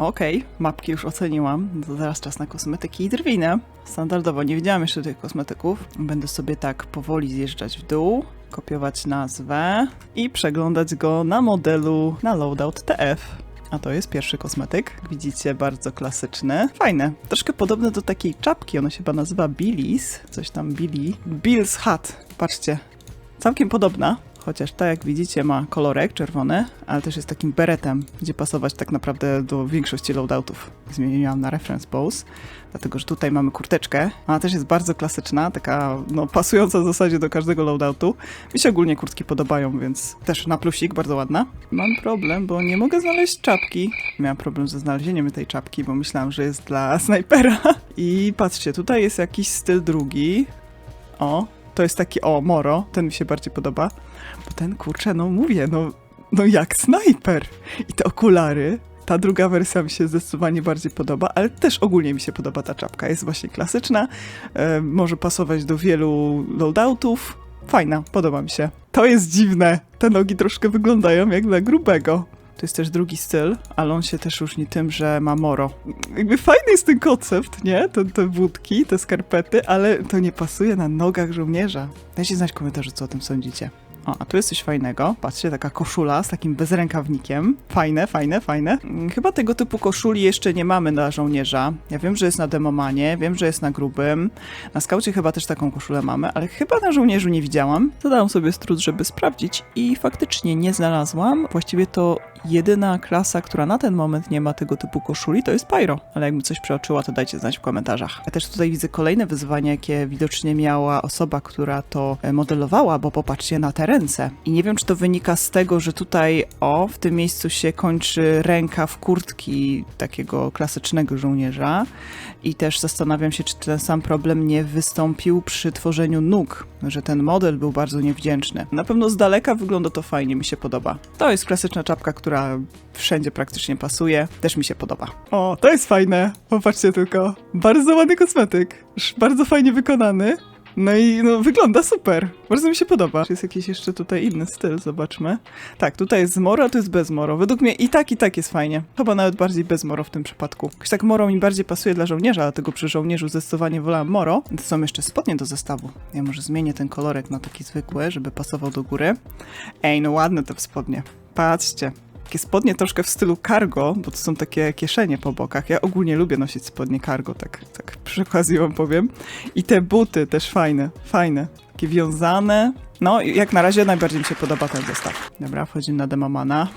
Okej, mapki już oceniłam. To zaraz czas na kosmetyki i drwinę. Standardowo nie widziałam jeszcze tych kosmetyków. Będę sobie tak powoli zjeżdżać w dół, kopiować nazwę i przeglądać go na modelu na loadout TF. A to jest pierwszy kosmetyk. Widzicie, bardzo klasyczny. Fajne. Troszkę podobne do takiej czapki. Ona się chyba nazywa Billy's. Coś tam Billy. Bill's Hat. Patrzcie. Całkiem podobna. Chociaż ta, jak widzicie, ma kolorek czerwony, ale też jest takim beretem, gdzie pasować tak naprawdę do większości loadoutów. Zmieniłam na reference pose, dlatego że tutaj mamy kurteczkę. Ona też jest bardzo klasyczna, taka no, pasująca w zasadzie do każdego loadoutu. Mi się ogólnie kurtki podobają, więc też na plusik, bardzo ładna. Mam problem, bo nie mogę znaleźć czapki. Miałam problem ze znalezieniem tej czapki, bo myślałam, że jest dla snajpera. I patrzcie, tutaj jest jakiś styl drugi. O, to jest taki, o, Moro, ten mi się bardziej podoba. Bo ten, kurczę, no mówię, no, no jak snajper. I te okulary, ta druga wersja mi się zdecydowanie bardziej podoba, ale też ogólnie mi się podoba ta czapka. Jest właśnie klasyczna, e, może pasować do wielu loadoutów. Fajna, podoba mi się. To jest dziwne. Te nogi troszkę wyglądają jak dla grubego. To jest też drugi styl, ale on się też różni tym, że ma moro. Jakby fajny jest ten koncept, nie? Te, te wódki, te skarpety, ale to nie pasuje na nogach żołnierza. Dajcie znać w komentarzu, co o tym sądzicie. O, a tu jest coś fajnego. Patrzcie, taka koszula z takim bezrękawnikiem. Fajne, fajne, fajne. Mm, Chyba tego typu koszuli jeszcze nie mamy na żołnierza. Ja wiem, że jest na demomanie, wiem, że jest na grubym. Na skaucie chyba też taką koszulę mamy, ale chyba na żołnierzu nie widziałam. Zadałam sobie trud, żeby sprawdzić i faktycznie nie znalazłam. Właściwie to jedyna klasa, która na ten moment nie ma tego typu koszuli, to jest Pyro. Ale jakby coś przeoczyła, to dajcie znać w komentarzach. Ja też tutaj widzę kolejne wyzwanie, jakie widocznie miała osoba, która to e, modelowała, bo popatrzcie na te ręce. I nie wiem, czy to wynika z tego, że tutaj, o, w tym miejscu się kończy rękaw kurtki takiego klasycznego żołnierza. I też zastanawiam się, czy ten sam problem nie wystąpił przy tworzeniu nóg, że ten model był bardzo niewdzięczny. Na pewno z daleka wygląda to fajnie, mi się podoba. To jest klasyczna czapka, która wszędzie praktycznie pasuje, też mi się podoba. O, to jest fajne, popatrzcie tylko. Bardzo ładny kosmetyk, bardzo fajnie wykonany. No i no, wygląda super. Bardzo mi się podoba. Czy jest jakiś jeszcze tutaj inny styl? Zobaczmy. Tak, tutaj jest z moro, a tu jest bez moro. Według mnie i tak, i tak jest fajnie. Chyba nawet bardziej bez moro w tym przypadku. Jakoś tak moro mi bardziej pasuje dla żołnierza, dlatego przy żołnierzu zdecydowanie wolałam moro. Są jeszcze spodnie do zestawu. Ja może zmienię ten kolorek na taki zwykły, żeby pasował do góry. Ej, no ładne te spodnie. Patrzcie. Takie spodnie troszkę w stylu cargo, bo to są takie kieszenie po bokach. Ja ogólnie lubię nosić spodnie cargo, tak, tak przy okazji wam powiem. I te buty też fajne, fajne. Takie wiązane. No, jak na razie najbardziej mi się podoba ten zestaw. Dobra, wchodzimy na Demomana.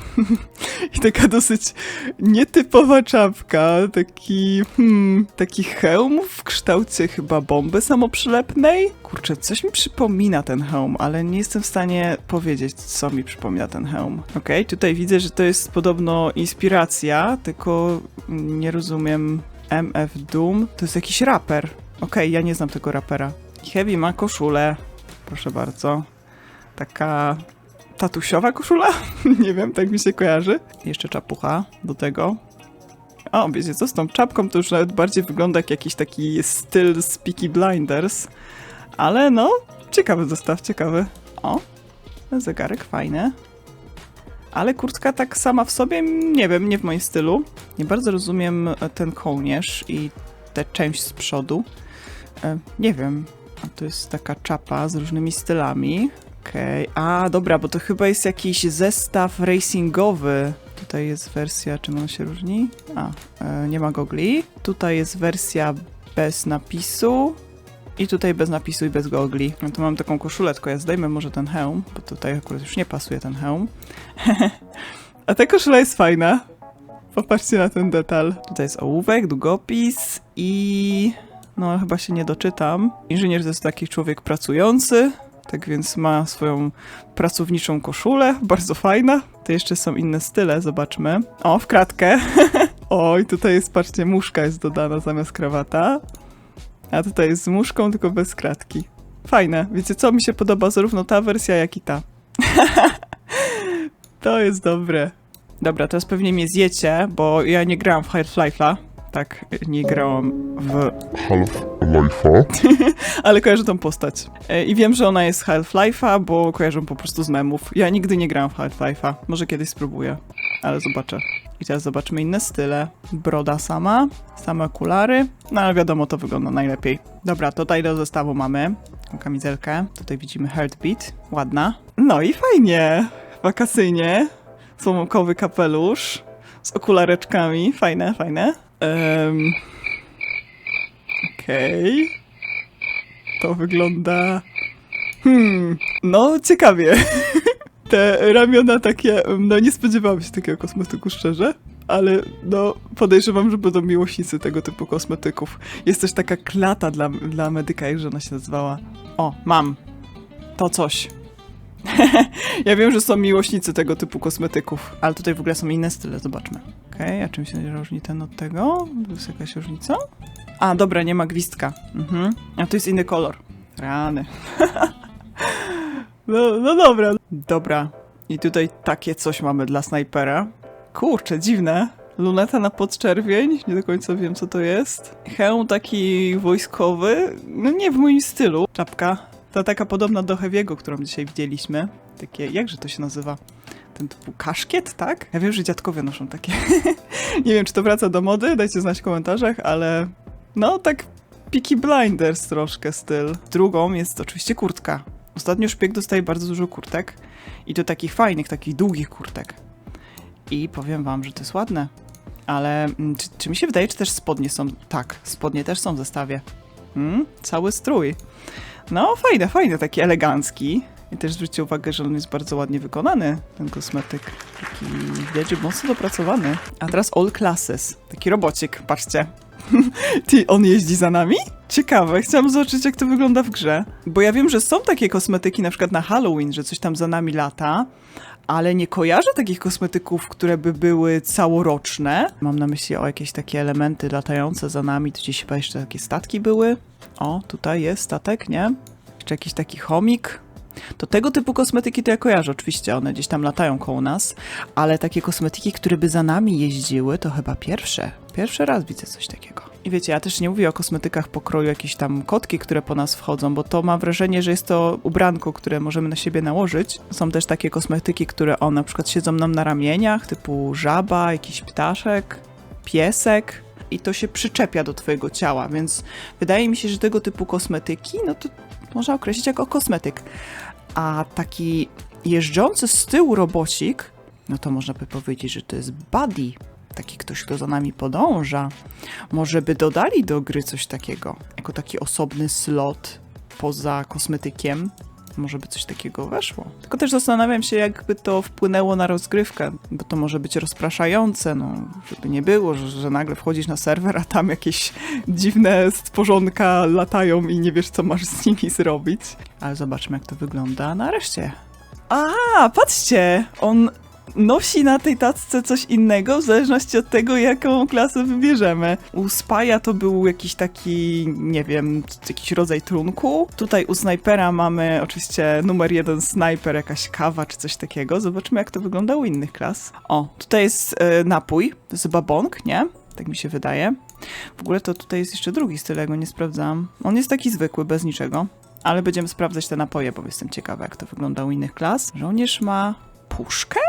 Taka dosyć nietypowa czapka, taki, hmm, taki hełm w kształcie chyba bomby samoprzylepnej. Kurczę, coś mi przypomina ten hełm, ale nie jestem w stanie powiedzieć, co mi przypomina ten hełm. Okej, tutaj widzę, że to jest podobno inspiracja, tylko nie rozumiem. MF Doom to jest jakiś raper. Okej, ja nie znam tego rapera. Heavy ma koszulę, proszę bardzo. Taka tatusiowa koszula? nie wiem, tak mi się kojarzy. Jeszcze czapucha do tego. O, wiecie co, z tą czapką to już nawet bardziej wygląda jak jakiś taki styl z Peaky Blinders. Ale no, ciekawy zestaw, ciekawy. O, zegarek fajny. Ale kurtka tak sama w sobie, nie wiem, nie w moim stylu. Nie bardzo rozumiem e, ten kołnierz i tę część z przodu. E, nie wiem, a to jest taka czapa z różnymi stylami. Okej, a dobra, bo to chyba jest jakiś zestaw racingowy. Tutaj jest wersja, czym on się różni? A, e, nie ma gogli. Tutaj jest wersja bez napisu. I tutaj bez napisu i bez gogli. No to mam taką koszulę, tylko ja zdejmę może ten hełm, bo tutaj akurat już nie pasuje ten hełm. A ta koszula jest fajna. Popatrzcie na ten detal. Tutaj jest ołówek, długopis i... No, chyba się nie doczytam. Inżynier to jest taki człowiek pracujący, tak więc ma swoją pracowniczą koszulę, bardzo fajna. To jeszcze są inne style, zobaczmy. O, w kratkę. Oj, tutaj jest, patrzcie, muszka jest dodana zamiast krawata. A tutaj jest z muszką, tylko bez kratki. Fajne. Wiecie co? Mi się podoba zarówno ta wersja, jak i ta. to jest dobre. Dobra, teraz pewnie mnie zjecie, bo ja nie grałam w Half-Life'a. Tak, nie grałam w Half-Life'a. ale kojarzę tą postać. E, I wiem, że ona jest Half-Life'a, bo kojarzę po prostu z memów. Ja nigdy nie grałam w Half-Life'a. Może kiedyś spróbuję, ale zobaczę. I teraz zobaczmy inne style. Broda sama, same okulary, no ale wiadomo, to wygląda najlepiej. Dobra, tutaj do zestawu mamy tą kamizelkę. Tutaj widzimy Heartbeat, ładna. No i fajnie, wakacyjnie. Słomokowy kapelusz z okulareczkami, fajne, fajne. Um, Okej. To wygląda... Hmm, no ciekawie. Te ramiona takie, no nie spodziewałam się takiego kosmetyku szczerze, ale no podejrzewam, że będą miłośnicy tego typu kosmetyków. Jest też taka klata dla, dla medyka, jakże ona się nazywała. O, mam. To coś. ja wiem, że są miłośnicy tego typu kosmetyków, ale tutaj w ogóle są inne style, zobaczmy. Okej, a czym się różni ten od tego? Jest jakaś różnica? A, dobra, nie ma gwizdka. Mhm. A to jest inny kolor. Rany. no, no dobra. Dobra. I tutaj takie coś mamy dla snajpera. Kurczę, dziwne. Luneta na podczerwień, nie do końca wiem co to jest. Hełm taki wojskowy, no nie w moim stylu. Czapka, ta taka podobna do Heavy'ego, którą dzisiaj widzieliśmy. Takie, jakże to się nazywa? Ten typu kaszkiet, tak? Ja wiem, że dziadkowie noszą takie. nie wiem, czy to wraca do mody, dajcie znać w komentarzach, ale no tak Peaky Blinders troszkę styl. Drugą jest oczywiście kurtka. Ostatnio szpieg dostaje bardzo dużo kurtek i to takich fajnych, takich długich kurtek. I powiem wam, że to jest ładne. Ale mm, czy, czy mi się wydaje, czy też spodnie są... Tak, spodnie też są w zestawie. Mm, cały strój. No, fajne, fajne, taki elegancki. I też zwróćcie uwagę, że on jest bardzo ładnie wykonany, ten kosmetyk. Taki, widać, mocno dopracowany. A teraz All Classes. Taki robocik, patrzcie. Ty, on jeździ za nami? Ciekawe, chciałam zobaczyć, jak to wygląda w grze. Bo ja wiem, że są takie kosmetyki, na przykład na Halloween, że coś tam za nami lata, ale nie kojarzę takich kosmetyków, które by były całoroczne. Mam na myśli o jakieś takie elementy latające za nami, tu gdzieś chyba jeszcze takie statki były. O, tutaj jest statek, nie? Jeszcze jakiś taki chomik. To tego typu kosmetyki to ja kojarzę, oczywiście, one gdzieś tam latają koło nas, ale takie kosmetyki, które by za nami jeździły, to chyba pierwsze. Pierwszy raz widzę coś takiego. I wiecie, ja też nie mówię o kosmetykach pokroju jakieś tam kotki, które po nas wchodzą, bo to mam wrażenie, że jest to ubranko, które możemy na siebie nałożyć. Są też takie kosmetyki, które o na przykład siedzą nam na ramieniach, typu żaba, jakiś ptaszek, piesek i to się przyczepia do twojego ciała, więc wydaje mi się, że tego typu kosmetyki, no to można określić jako kosmetyk. A taki jeżdżący z tyłu robocik, no to można by powiedzieć, że to jest buddy. Taki ktoś, kto za nami podąża. Może by dodali do gry coś takiego, jako taki osobny slot poza kosmetykiem. Może by coś takiego weszło. Tylko też zastanawiam się, jakby to wpłynęło na rozgrywkę, bo to może być rozpraszające, no, żeby nie było, że, że nagle wchodzisz na serwer, a tam jakieś dziwne stworzonka latają i nie wiesz, co masz z nimi zrobić. Ale zobaczmy, jak to wygląda nareszcie. A, patrzcie! On nosi na tej tacce coś innego w zależności od tego, jaką klasę wybierzemy. U Spaja to był jakiś taki, nie wiem, jakiś rodzaj trunku. Tutaj u snajpera mamy oczywiście numer jeden snajper, jakaś kawa czy coś takiego. Zobaczmy, jak to wygląda u innych klas. O, tutaj jest e, napój, chyba bong, nie? Tak mi się wydaje. W ogóle to tutaj jest jeszcze drugi styl, ja go nie sprawdzałam. On jest taki zwykły, bez niczego. Ale będziemy sprawdzać te napoje, bo jestem ciekawa, jak to wygląda u innych klas. Żołnierz ma puszkę?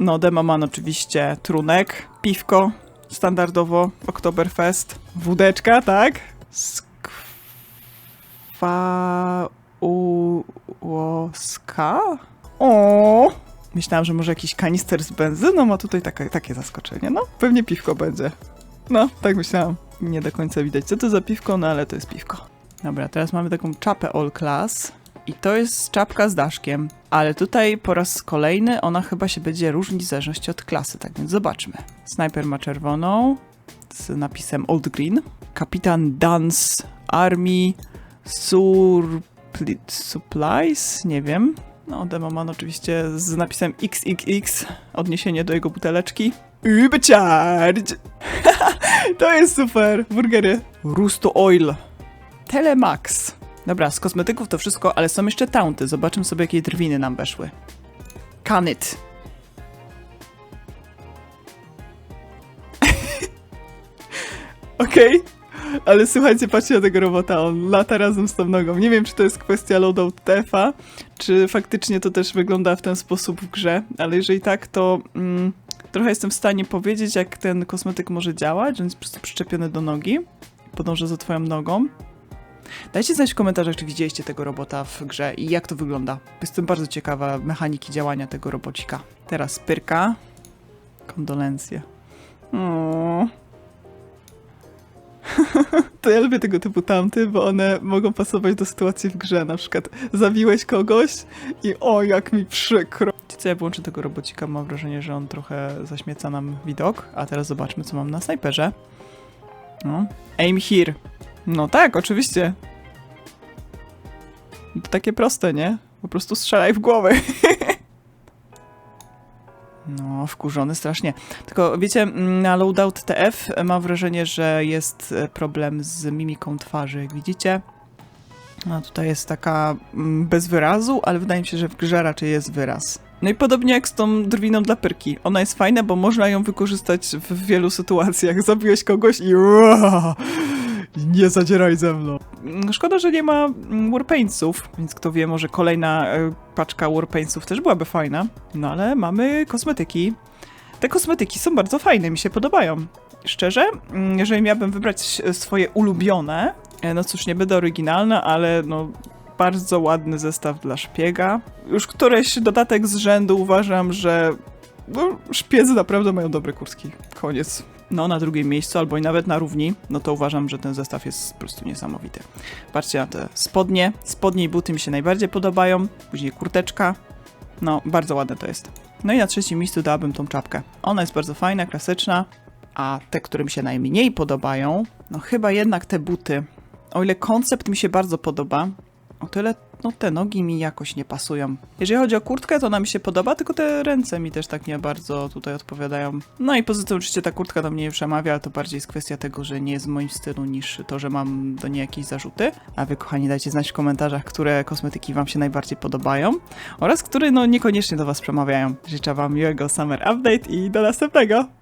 No, Demaman oczywiście trunek, piwko, standardowo Oktoberfest, wódeczka, tak? Skwa... u... łoska? O! Myślałam, że może jakiś kanister z benzyną, a tutaj takie zaskoczenie. No, pewnie piwko będzie. No, tak myślałam. Nie do końca widać, co to za piwko, no ale to jest piwko. Dobra, teraz mamy taką czapę all class. I to jest czapka z daszkiem, ale tutaj po raz kolejny ona chyba się będzie różnić w zależności od klasy, tak więc zobaczmy. Snajper ma czerwoną z napisem Old Green. Kapitan Dance Army Surpli- Supplies, nie wiem. No, Demoman oczywiście z napisem XXX, odniesienie do jego buteleczki. Übercharge! to jest super! Burgery. Rusto Oil. Telemax. Dobra, z kosmetyków to wszystko, ale są jeszcze taunty. Zobaczymy sobie, jakie drwiny nam weszły. Kanyt. Okej, ale słuchajcie, patrzcie na tego robota, on lata razem z tą nogą. Nie wiem, czy to jest kwestia loadout TF-a, czy faktycznie to też wygląda w ten sposób w grze, ale jeżeli tak, to mm, Trochę jestem w stanie powiedzieć, jak ten kosmetyk może działać, on jest po prostu przyczepiony do nogi. Podąża za twoją nogą. Dajcie znać w komentarzach, czy widzieliście tego robota w grze i jak to wygląda. Jestem bardzo ciekawa mechaniki działania tego robocika. Teraz pyrka. Kondolencje. O. To ja lubię tego typu tamty, bo one mogą pasować do sytuacji w grze. Na przykład zabiłeś kogoś i o, jak mi przykro. Co, ja włączę tego robocika, mam wrażenie, że on trochę zaśmieca nam widok. A teraz zobaczmy, co mam na snajperze. No. Aim here. No tak, oczywiście. To takie proste, nie? Po prostu strzelaj w głowę. No, wkurzony strasznie. Tylko wiecie, mm, na Loadout TF mam wrażenie, że jest e, problem z mimiką twarzy, jak widzicie. No tutaj jest taka mm, bez wyrazu, ale wydaje mi się, że w grze raczej jest wyraz. No i podobnie jak z tą drwiną dla pyrki. Ona jest fajna, bo można ją wykorzystać w wielu sytuacjach. Zabiłeś kogoś i nie zadzieraj ze mną. Mm, Szkoda, że nie ma mm, warpaintsów, więc kto wie, może kolejna e, paczka warpaintsów też byłaby fajna. No ale mamy kosmetyki. Te kosmetyki są bardzo fajne, mi się podobają. Szczerze, mm, jeżeli miałabym wybrać e, swoje ulubione, e, no cóż, nie będę oryginalna, ale no bardzo ładny zestaw dla szpiega. Już któreś dodatek z rzędu uważam, że no, szpiedzy naprawdę mają dobre kurtki. Koniec. No, na drugim miejscu, albo i nawet na równi, no to uważam, że ten zestaw jest po prostu niesamowity. Patrzcie na te spodnie. Spodnie i buty mi się najbardziej podobają. Później kurteczka. No, bardzo ładne to jest. No i na trzecim miejscu dałabym tą czapkę. Ona jest bardzo fajna, klasyczna, a te, które mi się najmniej podobają, no chyba jednak te buty. O ile koncept mi się bardzo podoba, o tyle no te nogi mi jakoś nie pasują. Jeżeli chodzi o kurtkę, to ona mi się podoba, tylko te ręce mi też tak nie bardzo tutaj odpowiadają. No i poza tym oczywiście ta kurtka do mnie nie przemawia, ale to bardziej jest kwestia tego, że nie jest w moim stylu niż to, że mam do niej jakieś zarzuty. A wy kochani dajcie znać w komentarzach, które kosmetyki wam się najbardziej podobają oraz które no niekoniecznie do was przemawiają. Życzę wam miłego Summer Update i do następnego!